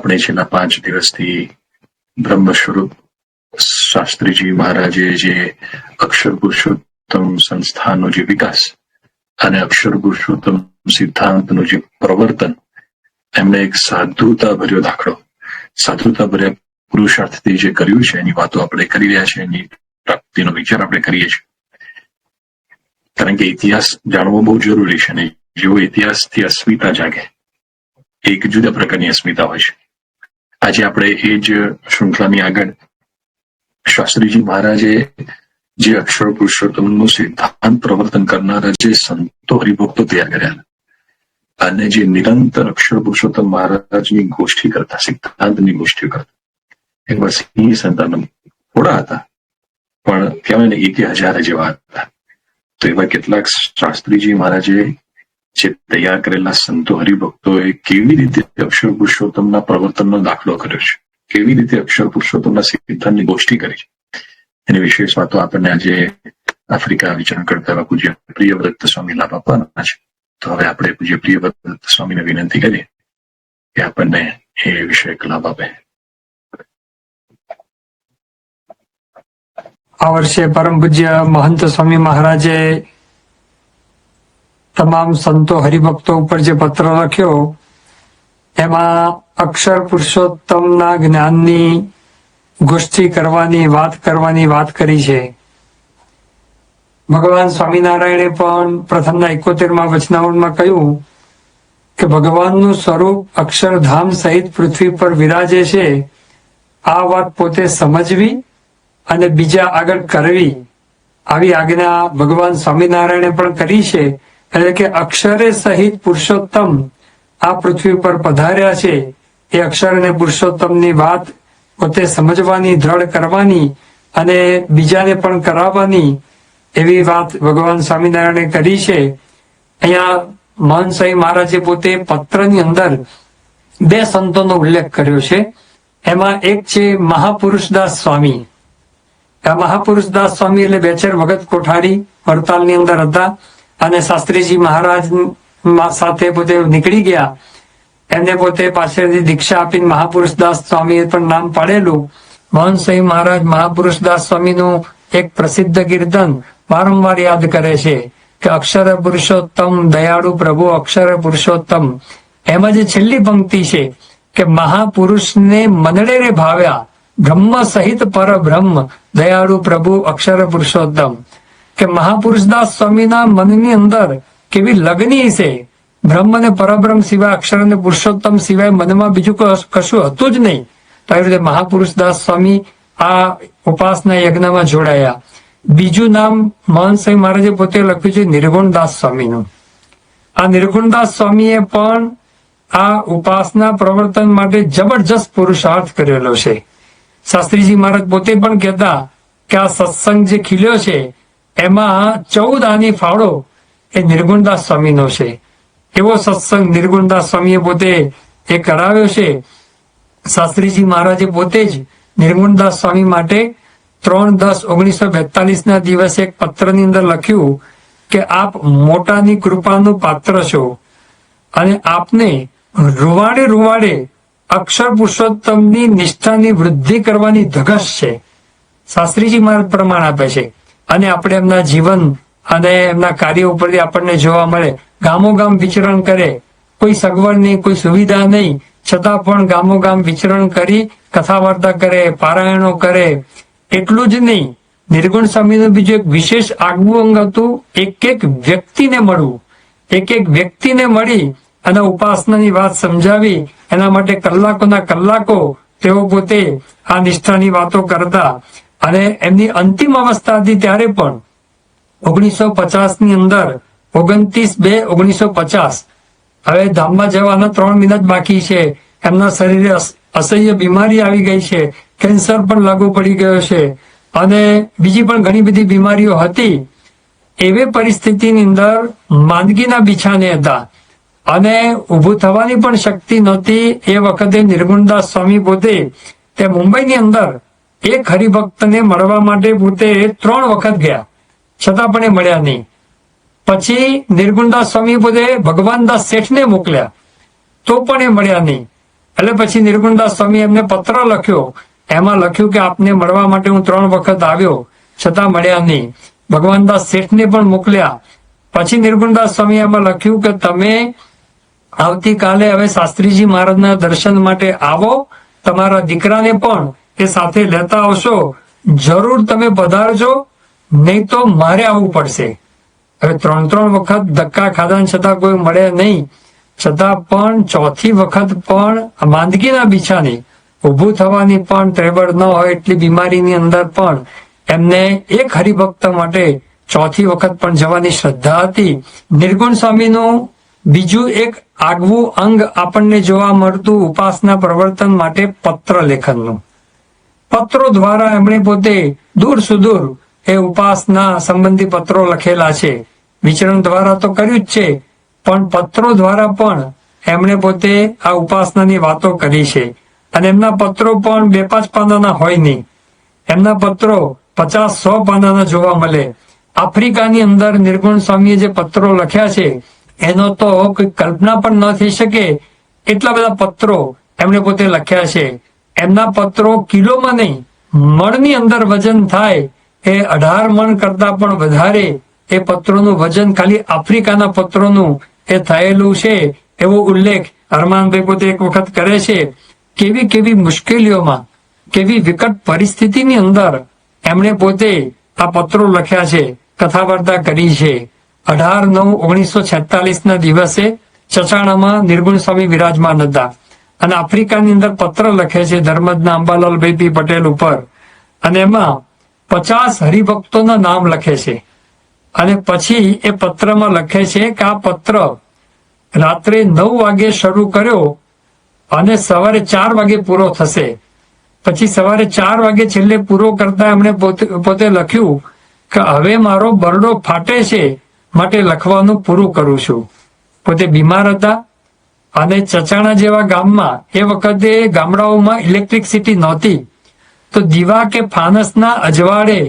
આપણે છેલ્લા પાંચ દિવસથી બ્રહ્મ સ્વરૂપ શાસ્ત્રીજી મહારાજે જે અક્ષર પુરુષોત્તમ સંસ્થાનો જે વિકાસ અને અક્ષર પુરુષોત્તમ સિદ્ધાંતનું જે પ્રવર્તન એમણે એક સાધુતા ભર્યો દાખલો સાધુતા ભર્યા પુરુષાર્થથી જે કર્યું છે, એની વાતો આપણે કરી રહ્યા છીએ, એની પ્રાપ્તિનો વિચાર આપણે કરીએ છીએ. કારણ કે ઇતિહાસ જાણવો બહુ જરૂરી છે ને જેવો ઇતિહાસથી અસ્મિતા જાગે, એક જુદા પ્રકારની અસ્મિતા હોય છે. આજે આપણે એ જ શૃંખલાની આગળ શાસ્ત્રીજી મહારાજે જે અક્ષર પુરુષોત્તમનું સિદ્ધાંત પ્રવર્તન કરનારા જે સંતો હરિભક્તો તૈયાર કર્યા અને જે નિરંતર અક્ષર પુરુષોત્તમ મહારાજની ગોષ્ઠી કરતા, સિદ્ધાંતની ગોષ્ઠી કરતા એમાં સિંહ સંતાન થોડા હતા, પણ કહેવાય ને ઇતિહાજારે હજાર જેવા હતા. તો એવા કેટલાક શાસ્ત્રીજી મહારાજે જે તૈયાર કરેલા સંતો હરિભક્તોએ કેવી રીતે અક્ષર પુરુષોત્તમના પ્રવર્તનનો દાખલો કર્યો છે? કેવી રીતે અક્ષર પુરુષોત્તમના સિદ્ધાંતની ગોષ્ઠી કરી છે? એની વિશેષ વાતો આપણને આજે આફ્રિકા વિચરણ કરતા એવા પૂજ્ય પ્રિયવ્રત સ્વામી લાભ આપવાના છે. તો હવે આપણે પૂજ્ય પ્રિયવ્રત સ્વામીને વિનંતી કરીએ કે આપણને એ વિષય લાભ આપે. આ વર્ષે પરમ પૂજ્ય મહંત સ્વામી મહારાજે તમામ સંતો હરિભક્તો ઉપર જે પત્ર લખ્યો, એમાં અક્ષર પુરુષોત્તમના જ્ઞાનની ગોષ્ઠી કરવાની, વાત કરવાની વાત કરી છે. ભગવાન સ્વામિનારાયણે પણ પ્રથમના એકોતેરમાં વચનાવળમાં કહ્યું કે ભગવાનનું સ્વરૂપ અક્ષરધામ સહિત પૃથ્વી પર વિરાજે છે. આ વાત પોતે સમજવી અને બીજા આગળ કરવી. આવી આજ્ઞા ભગવાન સ્વામિનારાયણે પણ કરી છે. એટલે કે અક્ષરે સહિત પુરુષોત્તમ આ પૃથ્વી પર પધાર્યા છે. એ અક્ષર અને પુરુષોત્તમની વાત પોતે સમજવાની, દ્રઢ કરવાની અને બીજાને પણ કરાવવાની એવી વાત ભગવાન સ્વામિનારાયણે કરી છે. અહીંયા મહન મહારાજે પોતે પત્રની અંદર બે સંતોનો ઉલ્લેખ કર્યો છે. એમાં એક છે મહાપુરુષદાસ સ્વામી. આ મહાપુરુષદાસ સ્વામી એટલે બેચર ભગત કોઠારી વડતાલની અંદર હતા. અને શાસ્ત્રીજી મહારાજ સાથે પોતે નીકળી ગયા. એમને પોતે પાછળથી દીક્ષા આપીને મહાપુરુષદાસ સ્વામીએ પણ નામ પાડેલું. મોહન સિંહ મહારાજ મહાપુરુષદાસ સ્વામીનું એક પ્રસિદ્ધ કીર્તન વારંવાર યાદ કરે છે કે અક્ષર પુરુષોત્તમ દયાળુ પ્રભુ અક્ષર પુરુષોત્તમ. એમાં જે છેલ્લી પંક્તિ છે કે મહાપુરુષને મનડે રે ભાવ્યા બ્રહ્મ સહિત પર બ્રહ્મ દયાળુ પ્રભુ અક્ષર પુરુષોત્તમ. કે મહાપુરુષદાસ સ્વામીના મનની અંદર કેવી લગ્ની છે? બ્રહ્મ અને પરબ્રહ્મ સિવાય અક્ષર અને પુરુષોત્તમ સિવાય મનમાં બીજું કશું હતું જ નહીં. તો આવી રીતે મહાપુરુષદાસ સ્વામી આ ઉપાસના યજ્ઞમાં જોડાયા. બીજું નામ મહનસિંહ મહારાજે પોતે લખ્યું છે નિર્ગુણદાસ સ્વામીનું. આ નિર્ગુણદાસ સ્વામીએ પણ આ ઉપાસના પ્રવર્તન માટે જબરજસ્ત પુરુષાર્થ કરેલો છે. શાસ્ત્રીજી મહારાજ પોતે પણ કહેતા કે આ સત્સંગ જે ખીલ્યો છે એમાં ચૌદ આની ફાળો એ નિર્ગુણદાસ સ્વામીનો છે. એવો સત્સંગ નિર્ગુણદાસ સ્વામીએ પોતે એ કરાવ્યો છે. શાસ્ત્રીજી મહારાજે પોતે જ નિર્ગુણદાસ સ્વામી માટે ત્રણ દસ ઓગણીસો બેતાલીસ ના દિવસે એક પત્રની અંદર લખ્યું કે આપ મોટાની કૃપાનું પાત્ર છો અને આપને રૂવાડે રૂવાડે અક્ષર પુરુષોત્તમની નિષ્ઠાની વૃદ્ધિ કરવાની ધગશ છે. શાસ્ત્રીજી મહારાજ પ્રમાણ આપે છે. અને આપણે એમના જીવન અને એમના કાર્ય ઉપરથી આપણને જોવા મળે. ગામો વિચરણ કરે. કોઈ સગવડ નહીં કોઈ સુવિધા નહીં. છતાં પણ ગામો વિચરણ કરી કથા કરે, પારાયણો કરે. એટલું જ નહીં. નિર્ગુણ સ્વામીનું બીજું એક વિશેષ આગવું અંગ હતું, એક એક વ્યક્તિને મળવું. એક એક વ્યક્તિને મળી અને ઉપાસનાની વાત સમજાવી. એના માટે કલાકોના કલાકો તેઓ પોતે આ નિષ્ઠાની વાતો કરતા. અને એમની અંતિમ અવસ્થા હતી ત્યારે પણ ઓગણીસો ની અંદર ઓગણત્રીસ બે ઓગણીસો પચાસ હવે ધામમાં જવાના ત્રણ મિનિટ બાકી છે. એમના શરીરે અસહ્ય બીમારી આવી ગઈ છે. કેન્સર પણ લાગુ પડી ગયો છે. અને બીજી પણ ઘણી બધી બીમારીઓ હતી. એવી પરિસ્થિતિની અંદર માંદગીના બિછાને હતા. અને ઊભું થવાની પણ શક્તિ નહોતી. એ વખતે નિર્ગુણદાસ સ્વામી પોતે તે મુંબઈની અંદર એક હરિભક્તને મળવા માટે પોતે ત્રણ વખત ગયા. છતાં પણ એ મળ્યા નહીં. પછી નિર્ગુણદાસ સ્વામી પોતે ભગવાનદાસ શેઠને મોકલ્યા. તો પણ એ મળ્યા નહીં. એટલે પછી નિર્ગુણદાસ સ્વામી એમને પત્ર લખ્યો. એમાં લખ્યું કે આપને મળવા માટે હું ત્રણ વખત આવ્યો. છતાં મળ્યા નહીં. ભગવાનદાસ શેઠને પણ મોકલ્યા. પછી નિર્ગુણદાસ સ્વામી એમાં લખ્યું કે તમે આવતીકાલે હવે શાસ્ત્રીજી મહારાજના દર્શન માટે આવો. તમારા દીકરાને પણ એ સાથે લેતા આવશો, જરૂર તમે પધારજો, નહીં તો મારે આવવું પડશે. હવે ત્રણ ત્રણ વખત ધક્કા ખાધા છતાં કોઈ મળે નહીં. છતાં પણ ચોથી વખત પણ માંદગીના બિછાની ઊભું થવાની પણ ત્રેબળ ન હોય એટલી બીમારીની અંદર પણ એમને એક હરિભક્ત માટે ચોથી વખત પણ જવાની શ્રદ્ધા હતી. નિર્ગુણ સ્વામીનું બીજું એક આગવું અંગ આપણને જોવા મળતું ઉપાસના પ્રવર્તન માટે પત્ર લેખનનું. પત્રો દ્વારા એમણે પોતે દૂર સુદૂર એ ઉપાસના સંબંધી પત્રો લખેલા છે. વિચરણ દ્વારા તો કર્યું જ છે, પણ પત્રો દ્વારા પણ એમણે પોતે આ ઉપાસનાની વાતો કરી છે. અને એમના પત્રો પણ બે પાંચ પાનાના હોય નહીં. એમના પત્રો પચાસ સો પાનાના જોવા મળે. આફ્રિકાની અંદર નિર્ગુણ સ્વામીએ જે પત્રો લખ્યા છે, એનો તો કોઈ કલ્પના પણ ન થઈ શકે. એટલા બધા પત્રો એમણે પોતે લખ્યા છે. એમના પત્રો કિલોમાં નહીં, મણની અંદર વજન થાય એ અઢાર મણ કરતા પણ વધારે એ પત્રોનું વજન ખાલી આફ્રિકાના પત્રોનું એ થયેલું છે. એવો ઉલ્લેખ હરમાનભાઈ પોતે એક વખત કરે છે. કેવી કેવી મુશ્કેલીઓમાં, કેવી વિકટ પરિસ્થિતિની અંદર એમણે પોતે આ પત્રો લખ્યા છે કથા વાર્તા કરી છે. અઢાર નવ ઓગણીસો છેતાલીસ ના દિવસે ચચાણામાં નિર્ગુણ સ્વામી વિરાજમાન હતા. અને આફ્રિકાની અંદર પત્ર લખે છે ધર્મજના અંબાલાલ પી પટેલ ઉપર. અને એમાં પચાસ હરિભક્તોના નામ લખે છે. અને પછી એ પત્રમાં લખે છે કે આ પત્ર રાત્રે નવ વાગે શરૂ કર્યો અને સવારે ચાર વાગે પૂરો થશે. પછી સવારે ચાર વાગે છેલ્લે પૂરો કરતા એમણે પોતે લખ્યું કે હવે મારો બરડો ફાટે છે, માટે લખવાનું પૂરું કરું છું. પોતે બીમાર હતા અને ચચાણા જેવા ગામમાં એ વખતે ગામડાઓમાં ઇલેક્ટ્રિસિટી નહોતી. તો દીવા કે ફાનસના અજવાળે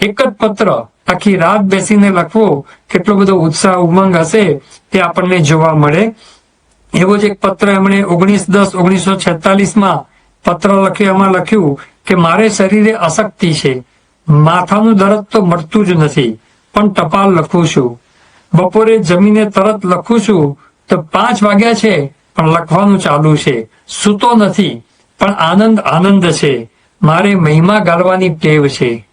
એક જ પત્ર આખી રાત બેસીને લખવો કેટલો બધો ઉત્સાહ, ઉમંગ હશે તે આપણને જોવા મળે. એવો જ એક પત્ર એમણે ઓગણીસ દસ, ઓગણીસો છેતાલીસમાં પત્ર લખ્યો લખ્યું કે મારે શરીરે અશક્તિ છે. માથાનું દરદ તો મળતું જ નથી, પણ ટપાલ લખું છું. બપોરે જમીને તરત લખું છું તો પાંચ વાગ્યા છે, પણ લખવાનું ચાલુ છે. સૂતો નથી, પણ આનંદ આનંદ છે. મારે મહિમા ગાળવાની ટેવ છે.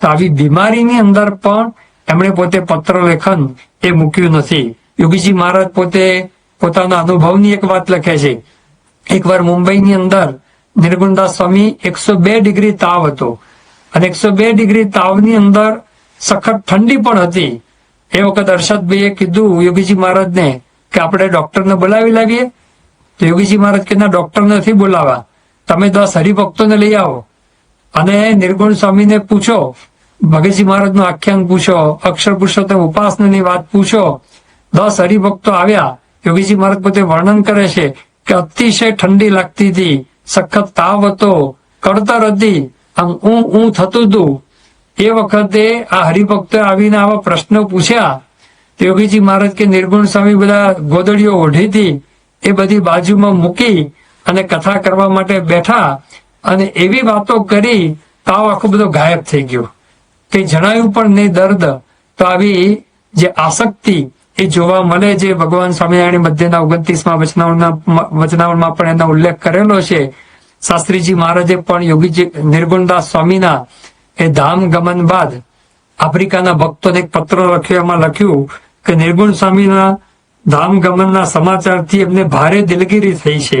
તો આવી બીમારીની અંદર પણ એમણે પોતે પત્ર લેખન એ મૂક્યું નથી. યોગીજી મહારાજ પોતે પોતાના અનુભવની એક વાત લખે છે. એકવાર મુંબઈની અંદર નિર્ગુણદાસ સ્વામી એકસો બે ડિગ્રી તાવ હતો. અને એકસો બે ડિગ્રી તાવની અંદર સખત ઠંડી પણ હતી. એ વખત અરશદભાઈએ કીધું, યોગીજી મહારાજને કે આપણે ડોક્ટરને બોલાવી લાવીએ તો યોગીજી મહારાજ કે, ના, ડોક્ટર નથી બોલાવા. તમે દસ હરિભક્તોને લઈ આવો. અને નિર્ગુણ સ્વામીને પૂછો, ભગતજી મહારાજનું આખ્યાન પૂછો, અક્ષર પુરુષોત્તમ ઉપાસનાની વાત પૂછો. દસ હરિભક્તો આવ્યા. યોગીજી મહારાજ પોતે વર્ણન કરે છે કે અતિશય ઠંડી લાગતી હતી, સખત તાવ હતો, કડતર હતી, આમ ઊં ઊં થતું હતું. એ વખતે આ હરિભક્તો આવીને આવા પ્રશ્નો પૂછ્યા. યોગીજી મહારાજ કે નિર્ગુણ સ્વામી બધા ગોદડીઓ ઓઢી હતી એ બધી બાજુમાં મૂકી અને કથા કરવા માટે બેઠા અને એવી વાતો કરી, તાવ આખો બધો ગાયબ થઈ ગયો. કે જણાયું પણ નહીં દર્દ. તો આવી જે આસક્તિ એ જોવા મળે જે ભગવાન સ્વામિનારાયણ મધ્યના ઓગણત્રીસમાં વચનાવળના વચનાવળમાં પણ એનો ઉલ્લેખ કરેલો છે. શાસ્ત્રીજી મહારાજે પણ યોગીજી નિર્ગુણદાસ સ્વામીના એ ધામ ગમન બાદ આફ્રિકાના ભક્તોને એક પત્ર લખ્યો, એમાં લખ્યું કે નિર્ગુણ સ્વામીના ધામ ગમનના સમાચારથી એમને ભારે દિલગીરી થઈ છે.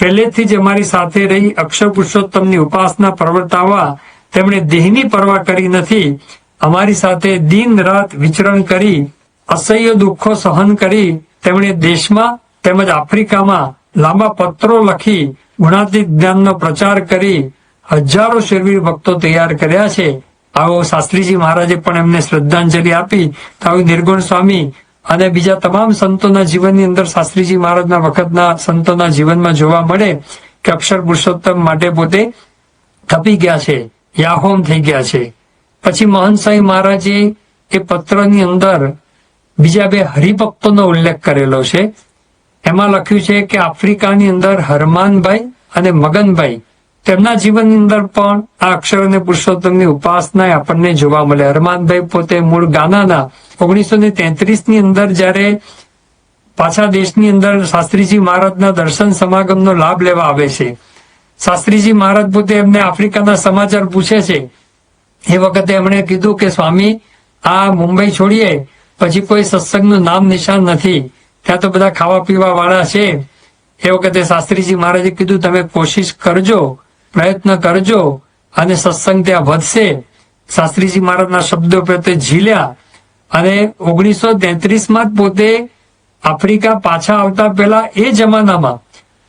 પહેલેથી જ અમારી સાથે રહી અક્ષર પુરુષોત્તમની ઉપાસના પ્રવર્તાવા તેમણે દેહની પરવા કરી નથી. અમારી સાથે દિન રાત વિચરણ કરી, અસહ્ય દુઃખો સહન કરી તેમણે દેશમાં તેમજ આફ્રિકામાં લાંબા પત્રો લખી, ગુણાતીત જ્ઞાનનો પ્રચાર કરી, હજારો શેરવીર ભક્તો તૈયાર કર્યા છે. આવો શાસ્ત્રીજી મહારાજે પણ એમને શ્રદ્ધાંજલિ આપી, તો આવું નિર્ગુણ સ્વામી અને બીજા તમામ સંતોના જીવનની અંદર શાસ્ત્રીજી મહારાજના વખતના સંતોના જીવનમાં જોવા મળે કે અક્ષર પુરુષોત્તમ માટે પોતે થપી ગયા છે, યાહોમ થઈ ગયા છે. પછી મહંત મહારાજે એ પત્રની અંદર બીજા બે હરિભક્તોનો ઉલ્લેખ કરેલો છે. એમાં લખ્યું છે કે આફ્રિકાની અંદર હરમાનભાઈ અને મગનભાઈ તેમના જીવનની અંદર પણ આ અક્ષર અને પુરુષોત્તમની ઉપાસના આપણને જોવા મળે હરમાનભાઈ પોતે મૂળ ગાનાના ઓગણીસો ને ની અંદર જ્યારે પાછા દેશની અંદર શાસ્ત્રીજી મહારાજના દર્શન સમાગમનો લાભ લેવા આવે છે. શાસ્ત્રીજી મહારાજ પોતે એમને આફ્રિકાના સમાચાર પૂછે છે. એ વખતે એમણે કીધું કે, સ્વામી, આ મુંબઈ છોડીએ, પછી કોઈ સત્સંગનું નામ નિશાન નથી. ત્યાં તો બધા ખાવા પીવા વાળા છે. એ વખતે શાસ્ત્રીજી મહારાજે કીધું, તમે કોશિશ કરજો પ્રયત્ન કરજો અને સત્સંગ ત્યાં વધશે. શાસ્ત્રીજી મહારાજના શબ્દો પ્રત્યે ઝીલ્યા અને ઓગણીસો તેત્રીસમાં જ પોતે આફ્રિકા પાછા આવતા પહેલા એ જમાનામાં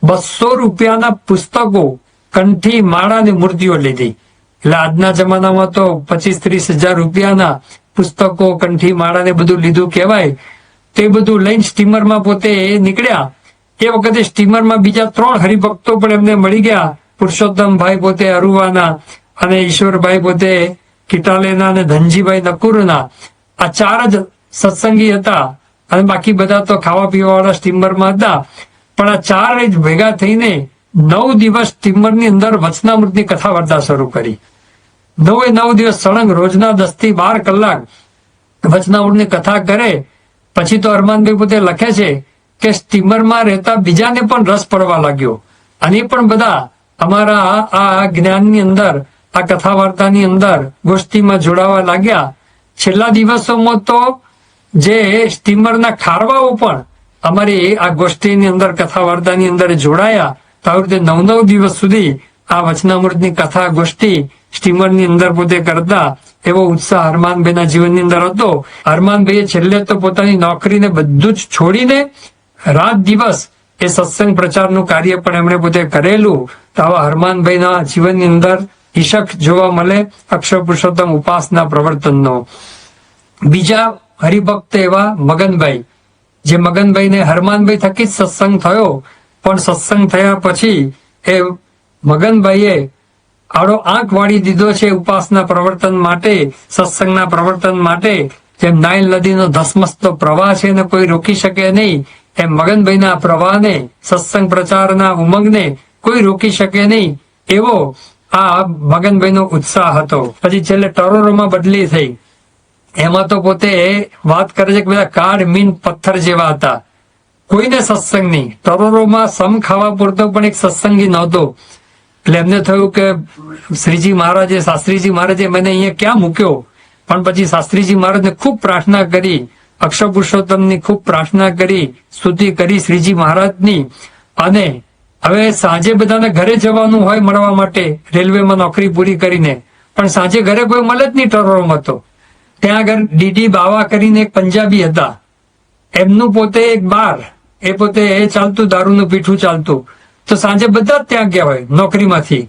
બસો રૂપિયાના પુસ્તકો, કંઠી, માળા અને મૂર્તિઓ લીધી. એટલે આજના જમાનામાં તો પચીસ ત્રીસ હજાર રૂપિયાના પુસ્તકો, કંઠી, માળા ને બધું લીધું કહેવાય. તે બધું લઈને સ્ટીમરમાં પોતે નીકળ્યા. એ વખતે સ્ટીમરમાં બીજા ત્રણ હરિભક્તો પણ એમને મળી ગયા. પુરુષોત્તમભાઈ પોતે અરુવાના અને ઈશ્વરભાઈ પોતે કિટાલેના અને ધનજીભાઈ નકુરના આ ચાર જ સત્સંગી હતા. અને બાકી બધા તો ખાવા પીવા વાળા સ્ટીમરમાં હતા. પણ આ ચાર જ ભેગા થઈને નવ દિવસ સ્ટીમરની અંદર વચનામૃતની કથા વાર્તા શરૂ કરી. નવે નવ દિવસ સળંગ રોજના દસથી બાર કલાક વચનામૃતની કથા કરે. પછી તો અરમાનભાઈ પોતે લખે છે કે સ્ટીમરમાં રહેતા બીજાને પણ રસ પડવા લાગ્યો. અને પણ બધા અમારા આ- જ્ઞાનની અંદર, આ કથા વાર્તાની અંદર ગોષ્ઠીમાં જોડાવા લાગ્યા. છેલ્લા દિવસોમાં તો જે સ્ટીમરના ખારવાઓ પણ અમારી આ ગોષ્ઠીની અંદર કથા વાર્તાની અંદર જોડાયા. તો આવી રીતે નવ નવ દિવસ સુધી આ વચનામૃતની કથા ગોષ્ઠી સ્ટીમરની અંદર પોતે કરતા એવો ઉત્સાહ હરમાનભાઈના જીવનની અંદર હતો. હરમાનભાઈએ છેલ્લે તો પોતાની નોકરીને બધું જ છોડીને રાત દિવસ એ સત્સંગ પ્રચારનું કાર્ય પણ એમણે પોતે કરેલું, તો આવા હરમાનભાઈના જીવનની અંદર ઈશક જોવા મળે અક્ષર પુરુષોત્તમ ઉપાસના પ્રવર્તનનો. બીજા હરિભક્ત એવા મગનભાઈ, જે મગનભાઈને હરમાનભાઈ થકી જ સત્સંગ થયો, પણ સત્સંગ થયા પછી એ મગનભાઈએ આડો આંખ વાળી દીધો છે ઉપાસના પ્રવર્તન માટે, સત્સંગના પ્રવર્તન માટે, જેમ નાઇલ નદીનો ધસમસતો પ્રવાહ છે એને કોઈ રોકી શકે નહીં એમ મગનભાઈના પ્રવાહને, સત્સંગ પ્રચારના ઉમંગને કોઈ રોકી શકે નહીં એવો આ મગનભાઈનો ઉત્સાહ હતો. પછી છેલ્લે ટરોરોમાં બદલી થઈ. એમાં તો પોતે વાત કરે છે કે બધા કાળ મીન પથ્થર જેવા હતા. કોઈને સત્સંગ નહીં. ટરોરોમાં સમ ખાવા પૂરતો પણ એક સત્સંગી નહોતો. એટલે એમને થયું કે શ્રીજી મહારાજે, શાસ્ત્રીજી મહારાજે મને અહીંયા ક્યાં મૂક્યો? પણ પછી શાસ્ત્રીજી મહારાજને ખૂબ પ્રાર્થના કરી. અક્ષર પુરુષોત્તમની ખૂબ પ્રાર્થના કરી, સ્તુતિ કરી શ્રીજી મહારાજની. અને હવે સાંજે બધાને ઘરે જવાનું હોય મળવા માટે, રેલવેમાં નોકરી પૂરી કરીને. પણ સાંજે ઘરે કોઈ મળે જ નહીં ટરોરોમાં હતો ત્યાં આગળ ડીડી બાવા કરીને એક પંજાબી હતા. એમનું પોતે એક બાર, એ પોતે એ ચાલતું, દારૂનું પીઠું ચાલતું. તો સાંજે બધા જ ત્યાં ગયા હોય નોકરીમાંથી.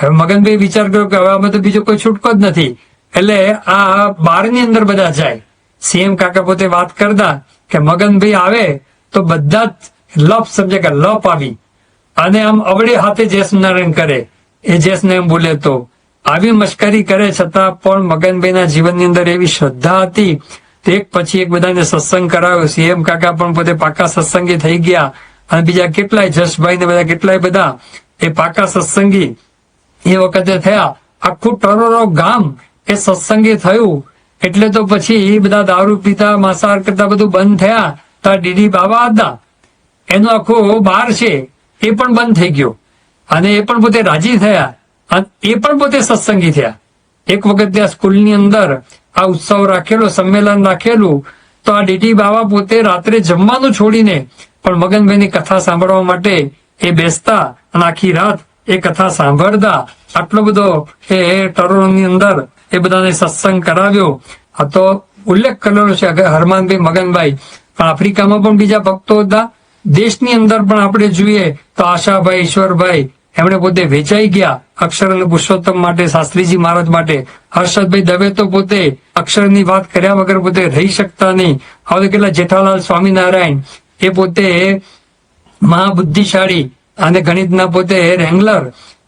હવે મગનભાઈ વિચાર કર્યો કે હવે અમે તો બીજો કોઈ છૂટકો જ નથી. એટલે આ બારની અંદર બધા જાય. સીએમ કાકા પોતે વાત કરતા કે મગનભાઈ આવે તો બધા જ લપ સમજે કે લપ આવી. અને આમ અવળી હાથે જયસનારાયણ કરે. એ જયસને એમ બોલે તો, આવી મશ્કરી કરે છતાં પણ મગનભાઈના જીવનની અંદર એવી શ્રદ્ધા હતી. તો એક પછી એક બધાને સત્સંગ કરાવ્યો સીએમ કાકા પણ પોતે પાકા સત્સંગી થઈ ગયા. અને બીજા કેટલાય જસભાઈ ને બધા કેટલાય બધા એ પાકા સત્સંગી એ વખતે થયા. આખું ટરોરો ગામ એ સત્સંગી થયું. એટલે તો પછી બધા દારૂ પીતા, માંસાહાર કરતા બધું બંધ થયા. તો ડીડી બાબા હતા એનો આખો બાર છે, એ પણ બંધ થઈ ગયો. અને એ પણ પોતે રાજી થયા. અને એ પણ પોતે સત્સંગી થયા. એક વખત ત્યાં સ્કૂલની અંદર આ ઉત્સવ રાખેલો, સંમેલન રાખેલું, તો આ ડીટી બાબા પોતે રાત્રે જમવાનું છોડીને, પણ મગનભાઈની કથા સાંભળવા માટે એ બેસતા અને આખી રાત એ કથા સાંભળતા. આટલો બધો એ ટરોની અંદર એ બધાને સત્સંગ કરાવ્યો. આ તો ઉલ્લેખ કરેલો છે હરમાનભાઈ મગનભાઈ. પણ આફ્રિકામાં પણ બીજા ભક્તો હતા. દેશની અંદર પણ આપણે જોઈએ તો આશાભાઈ, ઈશ્વરભાઈ, એમણે પોતે વેચાઈ ગયા અક્ષર અને પુરુષોત્તમ માટે, શાસ્ત્રીજી મહારાજ માટે. હર્ષદભાઈ દવે તો પોતે અક્ષરની વાત કર્યા વગર પોતે રહી શકતા નહીં. હવે કેટલા જેઠાલાલ સ્વામિનારાયણ એ પોતે મહાબુદ્ધિશાળી અને ગણિતના પોતે રેંગલર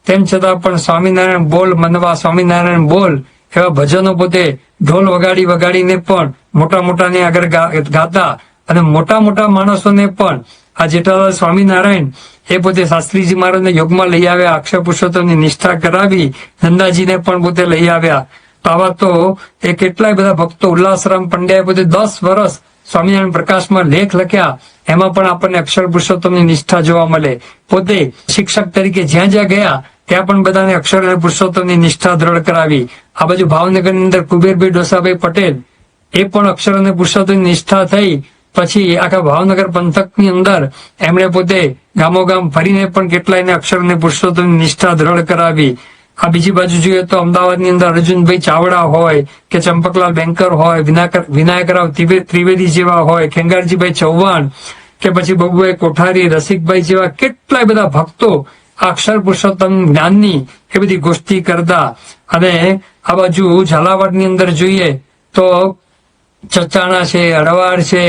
તેમ છતાં પણ સ્વામિનારાયણ બોલ, મનવા સ્વામિનારાયણ બોલ એવા ભજનો પોતે ઢોલ વગાડી વગાડીને પણ મોટા મોટાને આગળ ગાતા અને મોટા મોટા માણસોને પણ આ જેઠાલાલ સ્વામિનારાયણ એ પોતે શાસ્ત્રીજી મહારાજને યોગમાં લઈ આવ્યા અક્ષર પુરુષોત્તમની નિષ્ઠા કરાવી, નંદાજીને પણ પોતે લઈ આવ્યા. આવા તો એ કેટલાય બધા ભક્તો ઉલ્લાસરામ પંડ્યાએ પોતે દસ વર્ષ સ્વામિનારાયણ પ્રકાશમાં લેખ લખ્યા. એમાં પણ આપણને અક્ષર પુરુષોત્તમની નિષ્ઠા જોવા મળે. પોતે શિક્ષક તરીકે જ્યાં જ્યાં ગયા ત્યાં પણ બધાને અક્ષર અને પુરુષોત્તમની નિષ્ઠા દ્રઢ કરાવી. આ બાજુ ભાવનગરની અંદર કુબેરભાઈ ડોસાભાઈ પટેલ, એ પણ અક્ષર અને પુરુષોત્તમની નિષ્ઠા થઈ. પછી આખા ભાવનગર પંથકની અંદર એમણે પોતે ગામોગામ ફરીને પણ કેટલાયને અક્ષર અને પુરુષોત્તમની નિષ્ઠા દ્રઢ કરાવી. આ બીજી બાજુ જોઈએ તો અમદાવાદની અંદર અર્જુનભાઈ ચાવડા હોય કે ચંપકલાલ બેંકર હોય, વિનાયક, વિનાયકરાવ ત્રિવેદી જેવા હોય, ખેંગારજીભાઈ ચૌહાણ કે પછી બબુભાઈ કોઠારી, રસિકભાઈ જેવા કેટલાય બધા ભક્તો અક્ષર પુરુષોત્તમ જ્ઞાનની એ બધી ગોષ્ઠી કરતા. અને આ બાજુ ઝાલાવાડની અંદર જોઈએ તો ચચાણા છે અડવાડ છે,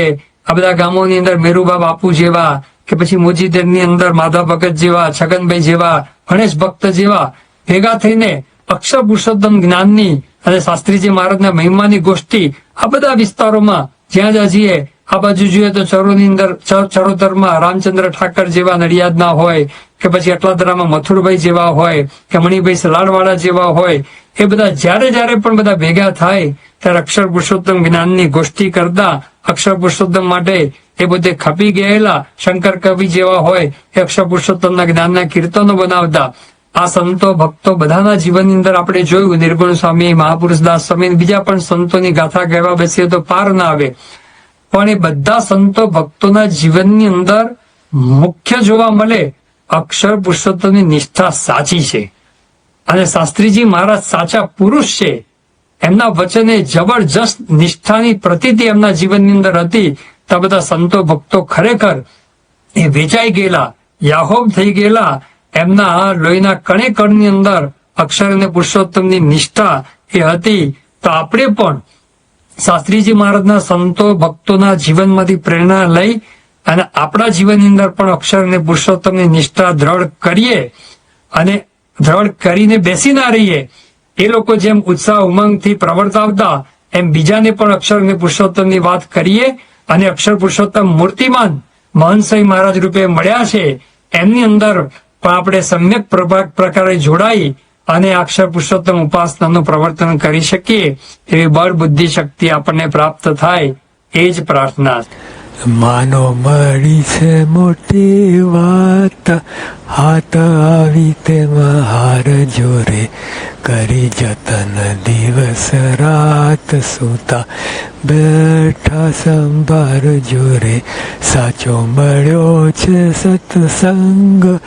આ બધા ગામોની અંદર મેરુબા બાપુ જેવા કે પછી મોજીદેરની અંદર માધવ ભગત જેવા, છગનભાઈ જેવા, ગણેશ ભક્ત જેવા ભેગા થઈને અક્ષર પુરુષોત્તમ જ્ઞાનની અને શાસ્ત્રીજી મહારાજના મહિમાની ગોષ્ઠી આ બધા વિસ્તારોમાં જ્યાં જ્યાં જઈએ આ બાજુ જોઈએ તો ચરોની અંદર ચરોતરમાં રામચંદ્ર ઠાકર જેવા નડિયાદના હોય, કે પછી અટલાદરામાં મથુરભાઈ જેવા હોય, કે મણિભાઈ સલાડવાળા જેવા હોય, એ બધા જ્યારે જ્યારે પણ બધા ભેગા થાય, ત્યારે અક્ષર પુરુષોત્તમ જ્ઞાનની ગોષ્ઠી કરતા અક્ષર પુરુષોત્તમ માટે એ બધે ખપી ગયેલા શંકર કવિ જેવા હોય, એ અક્ષર પુરુષોત્તમના જ્ઞાનના કીર્તનો બનાવતા. આ સંતો, ભક્તો બધાના જીવનની અંદર આપણે જોયું, નિર્ગુણ સ્વામી મહાપુરુષ દાસ સ્વામી બીજા પણ સંતોની ગાથા કહેવા બેસીએ તો પાર ના આવે. પણ એ બધા સંતો ભક્તોના જીવનની અંદર મુખ્ય જોવા મળે અક્ષર પુરુષોત્તમની નિષ્ઠા સાચી છે. અને શાસ્ત્રીજી મહારાજ સાચા પુરુષ છે. એમના વચને જબરજસ્ત નિષ્ઠાની પ્રતીતિ એમના જીવનની અંદર હતી. તો બધા સંતો ભક્તો ખરેખર એ વેચાઈ ગયેલા યાહોબ થઈ ગયેલા. એમના લોહીના કણે કણની અંદર અક્ષર અને પુરુષોત્તમની નિષ્ઠા એ હતી. તો આપણે પણ શાસ્ત્રીજી મહારાજના સંતો ભક્તોના જીવનમાંથી પ્રેરણા લઈ અને આપણા જીવનની અંદર પણ અક્ષર અને પુરુષોત્તમની નિષ્ઠા દ્રઢ કરીએ અને દ્રઢ કરીને બેસી ના રહીએ. એ લોકો જેમ ઉત્સાહ ઉમંગથી પ્રવર્તાવતા એમ બીજાને પણ અક્ષર અને પુરુષોત્તમની વાત કરીએ અને અક્ષર પુરુષોત્તમ મૂર્તિમાન મહનસાઈ મહારાજ રૂપે મળ્યા છે. એમની અંદર પણ આપણે સમ્યક પ્રકારે જોડાઈ અને અક્ષર પુરુષોત્તમ ઉપાસનાનું પ્રવર્તન કરી શકીએ એવી બળ બુદ્ધિ શક્તિ આપણને પ્રાપ્ત થાય એ જ પ્રાર્થના માનો મળી છે મોટી વાત, હાથ આવી તેમાં હાર જોરે. કરી જતન દિવસ રાત સુતા બેઠા સંભાર જોરે. સાચો મળ્યો છે સત્સંગ,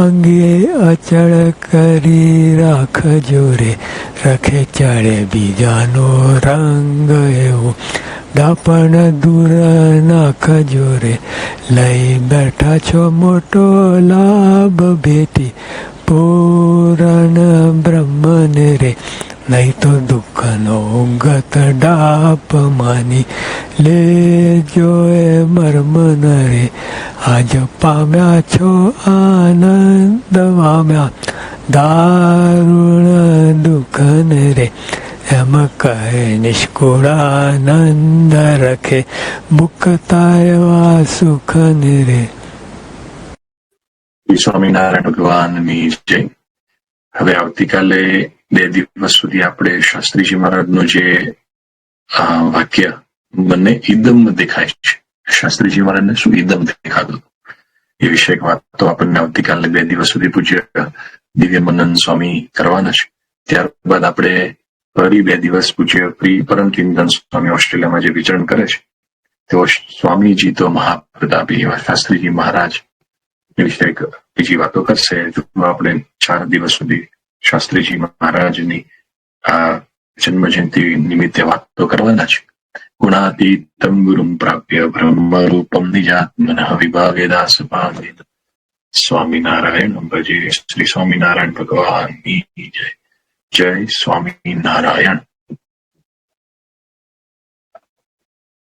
અંગે અચળ કરી રાખ જોરે. રખે ચડે બીજાનો રંગ એવો. દાપણ દૂર નાખ જોરે. લઈ બેઠા છો મોટો લાભ ભેટી. પૂરણ બ્રહ્મને રે, નહીં તો દુઃખનો ગત ડાપ માની લે જો એ મર્મન રે. આજ પામ્યા છો આનંદ પામ્યા દારૂણ દુઃખન રે. એમ કહે નિષ્કુળાનંદ રખે, મુક્તા એવા સુખન રે. સ્વામિનારાયણ ભગવાનની જય. હવે આવતીકાલે બે દિવસ સુધી આપણે શાસ્ત્રીજી મહારાજનું જે વાક્ય મને ઈદમ દેખાય છે. શાસ્ત્રીજી મહારાજને શું ઈદમ દેખાતું એ વિશે એક વાત તો આપણને આવતીકાલે બે દિવસ સુધી પૂજ્ય દિવ્ય મનન સ્વામી કરવાના છે. ત્યારબાદ આપણે ફરી બે દિવસ પૂજ્ય પ્રિય પરમ ચિંતન સ્વામી ઓસ્ટ્રેલિયામાં જે વિચરણ કરે છે, તેઓ સ્વામીજી તો મહાપ્રતાપી એવા શાસ્ત્રીજી મહારાજ વિશે બીજી વાતો કરશે જો આપણે ચાર દિવસ સુધી શાસ્ત્રીજી મહારાજની આ જન્મ જયંતિ નિમિત્તે વાતો કરવાના છે. ગુણાતીતમ ગુરુમ પ્રાપ્ય બ્રહ્મ રૂપમ નિજાત્મન વિભાગેદાસ ભાગે સ્વામિનારાયણ ભજે. શ્રી સ્વામિનારાયણ ભગવાનની જય. જય સ્વામિનારાયણ.